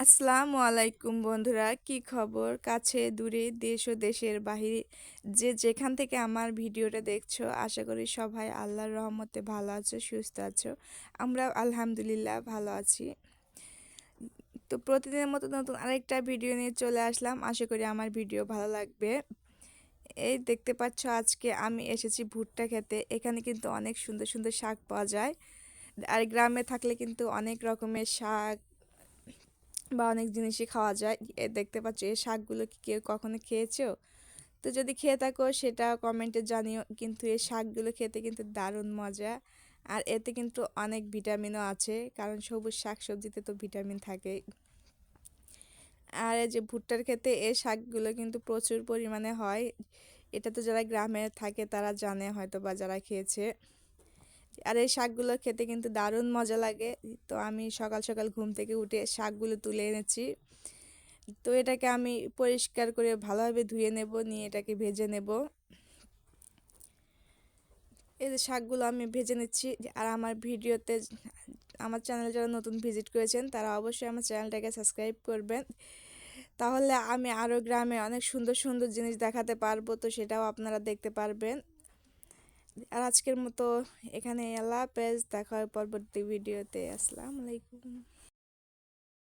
আসসালামু আলাইকুম বন্ধুরা, কি খবর? কাছে, দূরে, দেশ ও দেশের বাহিরে যে যেখান থেকে আমার ভিডিওটা দেখছ, আশা করি সবাই আল্লাহর রহমতে ভালো আছো, সুস্থ আছো। আমরা আলহামদুলিল্লাহ ভালো আছি। তো প্রতিদিনের মতো নতুন আরেকটা ভিডিও নিয়ে চলে আসলাম। আশা করি আমার ভিডিও ভালো লাগবে। এই দেখতে পাচ্ছ আজকে আমি এসেছি ভুট্টা খেতে। এখানে কিন্তু অনেক সুন্দর সুন্দর শাক পাওয়া যায়। আর গ্রামে থাকলে কিন্তু অনেক রকমের শাক বা অনেক জিনিসই খাওয়া যায়। দেখতে পাচ্ছ এই শাকগুলো কি কেউ কখনো খেয়েছো? তো যদি খেয়ে থাকো সেটা কমেন্টে জানিও, কিন্তু এই শাকগুলো খেতে কিন্তু দারুণ মজা। আর এতে কিন্তু অনেক ভিটামিনও আছে, কারণ সবুজ শাক সবজিতে তো ভিটামিন থাকে আর এই যে ভুট্টার খেতে এই শাকগুলো কিন্তু প্রচুর পরিমাণে হয়। এটা তো যারা গ্রামে থাকে তারা জানে হয়তো বা যারা খেয়েছে। আর এই শাকগুলো খেতে কিন্তু দারুণ মজা লাগে। তো আমি সকাল সকাল ঘুম থেকে উঠে শাকগুলো তুলে এনেছি। তো এটাকে আমি পরিষ্কার করে ভালোভাবে ধুয়ে নেব, নিয়ে এটাকে ভেজে নেব। এই যে শাকগুলো আমি ভেজে নিচ্ছি। আর আমার ভিডিওতে আমার চ্যানেল যারা নতুন ভিজিট করেছেন, তারা অবশ্যই আমার চ্যানেলটাকে সাবস্ক্রাইব করবেন। তাহলে আমি আরও গ্রামে অনেক সুন্দর সুন্দর জিনিস দেখাতে পারব। তো সেটাও আপনারা দেখতে পারবেন। আর আজকের মতো এখানে আল্লাহ পেজ দেখা হয় পরবর্তী ভিডিওতে। আসসালামু আলাইকুম।